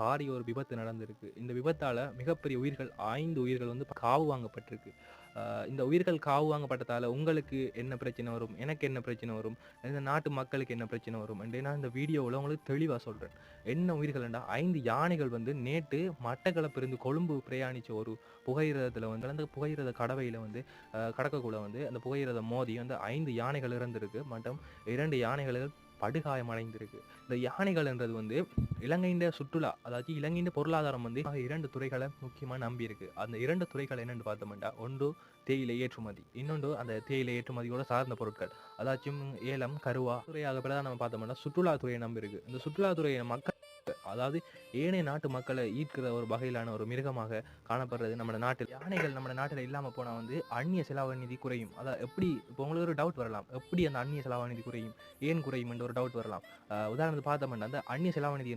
பாரிய ஒரு விபத்து நடந்திருக்கு. இந்த விபத்தால் மிகப்பெரிய உயிர்கள் ஐந்து உயிர்கள் வந்து காவு வாங்கப்பட்டிருக்கு. இந்த உயிர்கள் காவு வாங்கப்பட்டதால் உங்களுக்கு என்ன பிரச்சனை வரும்? எனக்கு என்ன பிரச்சனை வரும்? இந்த நாட்டு மக்களுக்கு என்ன பிரச்சனை வரும்? என்று நான் இந்த வீடியோவில் உங்களுக்கு தெளிவாக சொல்கிறேன் என்ன உயிர்கள்டா ஐந்து யானைகள் வந்து நேற்று மட்டக்களப்பிருந்து கொழும்பு பிரயாணித்த ஒரு புகையிரதத்தில் வந்து அந்த புகையிரத கடவையில் வந்து கடக்கக்குள்ள வந்து அந்த புகையிரத மோதி வந்து ஐந்து யானைகள் இறந்திருக்கு. மற்றும் இரண்டு யானைகள் படுகாயமடைந்திருக்கு. இந்த யானைகள்ன்றது வந்து இலங்கையின் சுற்றுலா அதாவது இலங்கையின் பொருளாதாரம் வந்து இரண்டு துறைகளை முக்கியமாக நம்பியிருக்கு. அந்த இரண்டு துறைகள் என்னென்னு பார்த்தோம்னா ஒன்று தேயிலை ஏற்றுமதி இன்னொன்று அந்த தேயிலை ஏற்றுமதியோட சார்ந்த பொருட்கள். அதாச்சும் ஏலம் கருவா துறையாக பிறகு நம்ம பார்த்தோம்னா சுற்றுலாத்துறையை நம்பியிருக்கு. இந்த சுற்றுலாத்துறையை மக்கள் அதாவது ஏனைய நாட்டு மக்களை ஈர்க்கிற ஒரு வகையிலான ஒரு மிருகமாக காணப்படுறது நம்ம நாட்டில். யானைகள் நம்ம நாட்டில் இல்லாமல் போனால் வந்து அந்நிய செலவு நிதி குறையும். அதான் எப்படி இப்போ உங்களுக்கு ஒரு டவுட் வரலாம். எப்படி அந்த அந்நிய செலவு நிதி குறையும்? ஏன் குறையும் என்ற ஒரு டவுட் வரலாம். ஆஹ் உதாரணத்துக்கு பார்த்தோம்னா அந்த அந்நிய செலவு நிதி